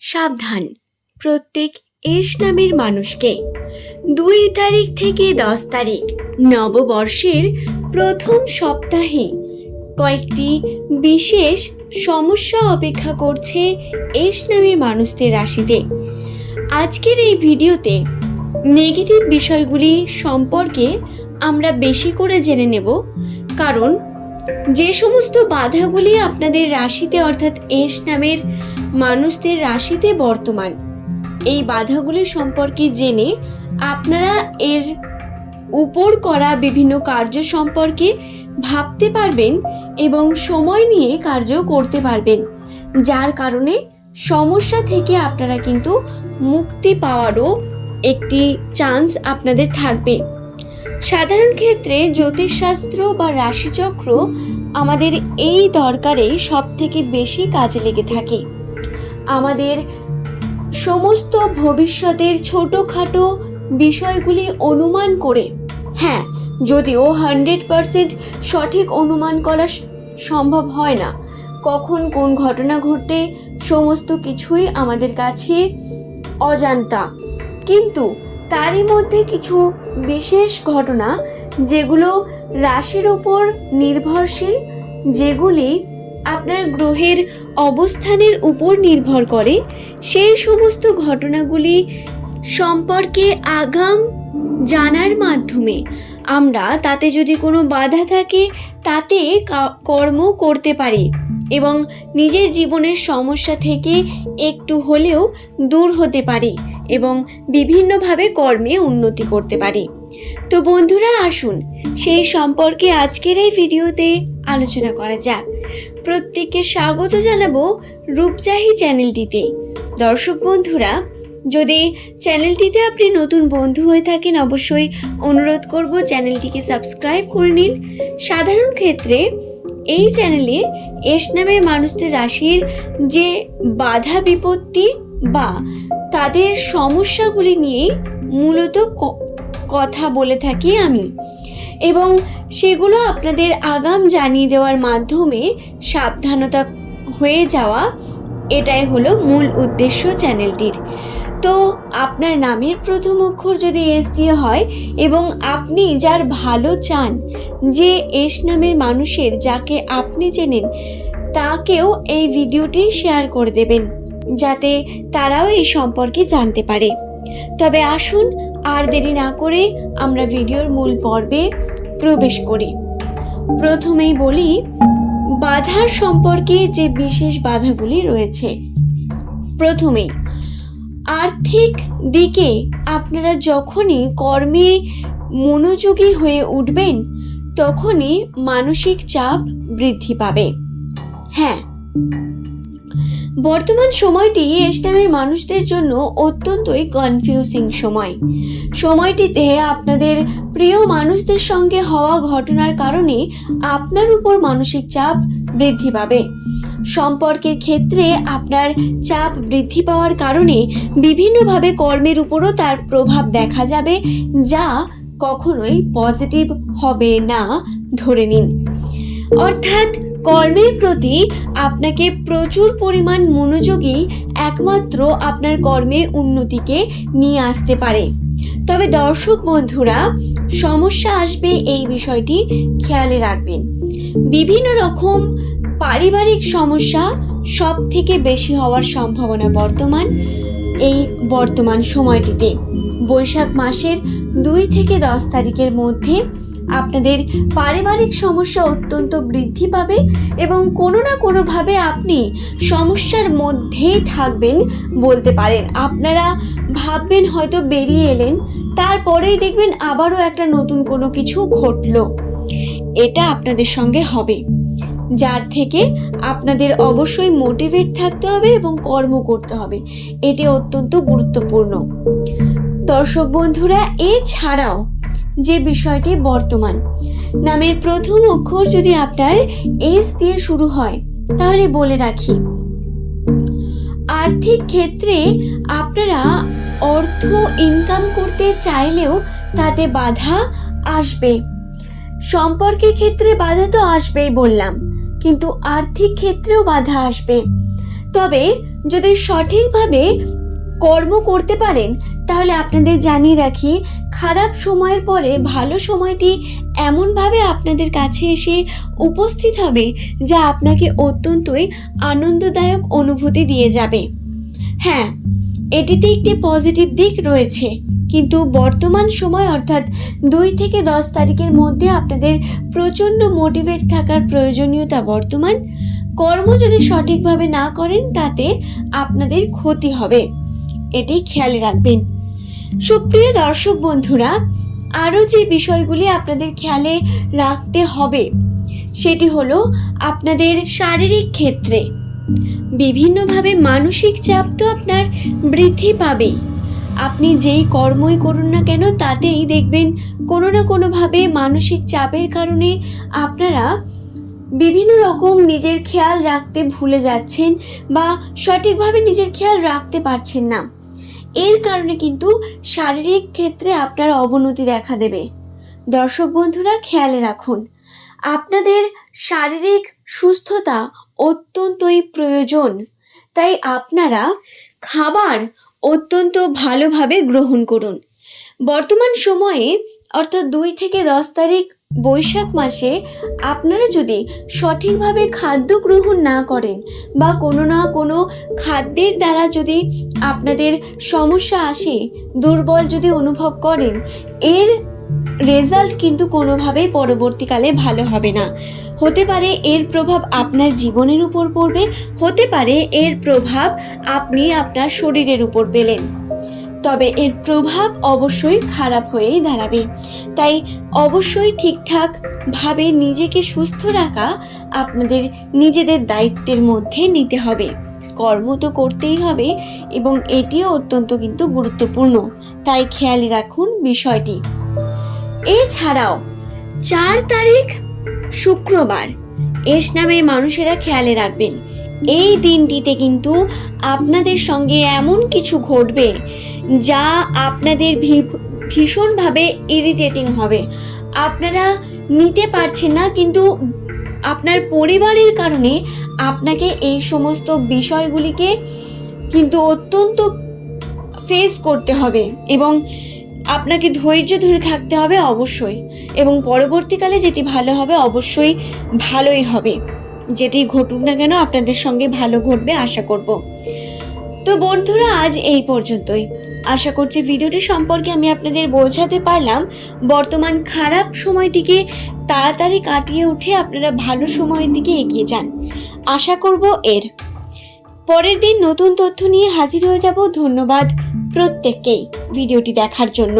সাবধান। প্রত্যেক এস নামের মানুষকে দুই তারিখ থেকে দশ তারিখ নববর্ষের প্রথম সপ্তাহে কয়েকটি বিশেষ সমস্যা অপেক্ষা করছে এস নামের মানুষদের রাশিতে। আজকের এই ভিডিওতে নেগেটিভ বিষয়গুলি সম্পর্কে আমরা বেশি করে জেনে নেব। কারণ যে সমস্ত বাধাগুলি আপনাদের রাশিতে অর্থাৎ এস নামের মানুষদের রাশিতে বর্তমান। এই বাধাগুলি সম্পর্কে জেনে আপনারা এর উপর করা বিভিন্ন কার্য সম্পর্কে ভাবতে পারবেন এবং সময় নিয়ে কার্য করতে পারবেন, যার কারণে সমস্যা থেকে আপনারা কিন্তু মুক্তি পাওয়ারও একটি চান্স আপনাদের থাকবে। সাধারণ ক্ষেত্রে জ্যোতিষশাস্ত্র বা রাশিচক্র আমাদের এই দরকারে সব থেকে বেশি কাজে লেগে থাকে। আমাদের সমস্ত ভবিষ্যতের ছোটোখাটো বিষয়গুলি অনুমান করে। হ্যাঁ যদিও হান্ড্রেড পারসেন্ট সঠিক অনুমান করা সম্ভব হয় না। কখন কোন ঘটনা ঘটে সমস্ত কিছুই আমাদের কাছে অজান্তা। কিন্তু তারই মধ্যে কিছু বিশেষ ঘটনা যেগুলো রাশির ওপর নির্ভরশীল, যেগুলি আপনার গ্রহের অবস্থানের উপর নির্ভর করে। সেই সমস্ত ঘটনাগুলি সম্পর্কে আগাম জানার মাধ্যমে আমরা তাতে যদি কোনো বাধা থাকে, তাতে কর্ম করতে পারি এবং নিজের জীবনের সমস্যা থেকে একটু হলেও দূর হতে পারি এবং বিভিন্নভাবে কর্মে উন্নতি করতে পারি। তো বন্ধুরা, আসুন সেই সম্পর্কে আজকের এই ভিডিওতে আলোচনা করা যাক। প্রত্যেককে স্বাগত জানাব রূপচাহি চ্যানেলটিতে। দর্শক বন্ধুরা, যদি চ্যানেলটিতে আপনি নতুন বন্ধু হয়ে থাকেন, অবশ্যই অনুরোধ করব চ্যানেলটিকে সাবস্ক্রাইব করে নিন। সাধারণ ক্ষেত্রে এই চ্যানেলে এস নামের মানুষদের রাশির যে বাধা বিপত্তি বা তাদের সমস্যাগুলি নিয়ে মূলত কথা বলে থাকি আমি। এবং সেগুলো আপনাদের আগাম জানিয়ে দেওয়ার মাধ্যমে সাবধানতা হয়ে যাওয়া এটাই হলো মূল উদ্দেশ্য চ্যানেলটির। তো আপনার নামের প্রথম অক্ষর যদি এস দিয়ে হয় এবং আপনি যার ভালো চান, যে এস নামের মানুষের যাকে আপনি চেনেন, তাকেও এই ভিডিওটি শেয়ার করে দেবেন, যাতে তারাও এই সম্পর্কে জানতে পারে। তবে আসুন আর দেরি না করে আমরা ভিডিওর মূল পর্বে প্রবেশ করি। প্রথমেই বলি, বাধার সম্পর্কে যে বিশেষ বাধাগুলি রয়েছে। প্রথমেই আর্থিক দিকে আপনারা যখনই কর্মে মনোযোগী হয়ে উঠবেন, তখনই মানসিক চাপ বৃদ্ধি পাবে। হ্যাঁ বর্তমান সময়টি ইসলামের মানুষদের জন্য অত্যন্তই কনফিউজিং সময়। সময়টিতে আপনাদের প্রিয় মানুষদের সঙ্গে হওয়া ঘটনার কারণে আপনার উপর মানসিক চাপ বৃদ্ধি পাবে। সম্পর্কের ক্ষেত্রে আপনার চাপ বৃদ্ধি পাওয়ার কারণে বিভিন্নভাবে কর্মের উপরও তার প্রভাব দেখা যাবে, যা কখনোই পজিটিভ হবে না। ধরে নিন। অর্থাৎ কর্মের প্রতি আপনাকে প্রচুর পরিমাণ মনোযোগী একমাত্র আপনার কর্মে উন্নতিকে নিয়ে আসতে পারে। তবে দর্শক বন্ধুরা, সমস্যা আসবে এই বিষয়টি খেয়ালে রাখবেন। বিভিন্ন রকম পারিবারিক সমস্যা সব থেকে বেশি হওয়ার সম্ভাবনা বর্তমান, এই বর্তমান সময়টিতে। বৈশাখ মাসের দুই থেকে দশ তারিখের মধ্যে আপনাদের পারিবারিক সমস্যা অত্যন্ত বৃদ্ধি পাবে এবং কোনো না কোনোভাবে আপনি সমস্যার মধ্যেই থাকবেন বলতে পারেন। আপনারা ভাববেন হয়তো বেরিয়ে এলেন, তারপরেই দেখবেন আবারও একটা নতুন কোনো কিছু ঘটলো। এটা আপনাদের সঙ্গে হবে। যার থেকে আপনাদের অবশ্যই মোটিভেট থাকতে হবে এবং কর্ম করতে হবে। এটি অত্যন্ত গুরুত্বপূর্ণ। দর্শক বন্ধুরা, এছাড়াও যে বিষয়টি বর্তমান। নামের প্রথম অক্ষর যদি আপনার এস দিয়ে শুরু হয়, তাহলে বলে রাখি। আর্থিক ক্ষেত্রে আপনারা অর্থ ইনকাম করতে চাইলেও তাতে বাধা আসবে। সম্পর্কের ক্ষেত্রে বাধা তো আসবেই বললাম, কিন্তু আর্থিক ক্ষেত্রেও বাধা আসবে। তবে যদি সঠিকভাবে কর্ম করতে পারেন, তাহলে আপনাদের জানিয়ে রাখি, খারাপ সময়ের পরে ভালো সময়টি এমনভাবে আপনাদের কাছে এসে উপস্থিত হবে, যা আপনাকে অত্যন্তই আনন্দদায়ক অনুভূতি দিয়ে যাবে। হ্যাঁ এটিতে একটি পজিটিভ দিক রয়েছে, কিন্তু বর্তমান সময় অর্থাৎ দুই থেকে দশ তারিখের মধ্যে আপনাদের প্রচণ্ড মোটিভেট থাকার প্রয়োজনীয়তা বর্তমান। কর্ম যদি সঠিকভাবে না করেন, তাতে আপনাদের ক্ষতি হবে। এটি খেয়াল রাখবেন। সুপ্রিয় দর্শক বন্ধুরা, আরও যে বিষয়গুলি আপনাদের খেয়ালে রাখতে হবে, সেটি হলো আপনাদের শারীরিক ক্ষেত্রে। বিভিন্নভাবে মানসিক চাপ তো আপনার বৃদ্ধি পাবেই। আপনি যেই কর্মই করুন না কেন, তাতেই দেখবেন কোনো না কোনোভাবে মানসিক চাপের কারণে আপনারা বিভিন্ন রকম নিজের খেয়াল রাখতে ভুলে যাচ্ছেন বা সঠিকভাবে নিজের খেয়াল রাখতে পারছেন না। এর কারণে কিন্তু শারীরিক ক্ষেত্রে আপনার অবনতি দেখা দেবে। দর্শক বন্ধুরা, খেয়ালে রাখুন, আপনাদের শারীরিক সুস্থতা অত্যন্তই প্রয়োজন। তাই আপনারা খাবার অত্যন্ত ভালোভাবে গ্রহণ করুন। বর্তমান সময়ে, অর্থাৎ দুই থেকে দশ তারিখ বৈশাখ মাসে আপনারা যদি সঠিকভাবে খাদ্য গ্রহণ না করেন বা কোনো না কোনো খাদ্যের দ্বারা যদি আপনাদের সমস্যা আসে, দুর্বল যদি অনুভব করেন, এর রেজাল্ট কিন্তু কোনোভাবেই পরবর্তীকালে ভালো হবে না। হতে পারে এর প্রভাব আপনার জীবনের উপর পড়বে, হতে পারে এর প্রভাব আপনি আপনার শরীরের উপর পেলেন। তবে এর প্রভাব অবশ্যই খারাপ হয়েই দাঁড়াবে। তাই অবশ্যই ঠিকঠাক ভাবে নিজেকে সুস্থ রাখা আপনাদের নিজেদের দায়িত্বের মধ্যে নিতে হবে। কর্ম তো করতেই হবে এবং এটিও অত্যন্ত কিন্তু গুরুত্বপূর্ণ। তাই খেয়াল রাখুন বিষয়টি। এছাড়াও, চার তারিখ শুক্রবার, এস নামে মানুষেরা খেয়ালে রাখবেন। এই দিনটিতে কিন্তু আপনাদের সঙ্গে এমন কিছু ঘটবে যা আপনাদের ভীষণভাবে ইরিটেটিং হবে। আপনারা নিতে পারছেন না, কিন্তু আপনার পরিবারের কারণে আপনাকে এই সমস্ত বিষয়গুলিকে কিন্তু অত্যন্ত ফেস করতে হবে এবং আপনাকে ধৈর্য ধরে থাকতে হবে অবশ্যই এবং পরবর্তীকালে যেটি ভালো হবে অবশ্যই ভালোই হবে। যেটি ঘটুক না কেন আপনাদের সঙ্গে ভালো ঘটবে, আশা করব। তো বন্ধুরা, আজ এই পর্যন্তই। আশা করছি ভিডিওটি সম্পর্কে আমি আপনাদের বোঝাতে পারলাম। বর্তমান খারাপ সময়টিকে তাড়াতাড়ি কাটিয়ে উঠে আপনারা ভালো সময়ের দিকে এগিয়ে যান। আশা করব এর। পরের দিন নতুন তথ্য নিয়ে হাজির হয়ে যাব। ধন্যবাদ প্রত্যেককেই ভিডিওটি দেখার জন্য।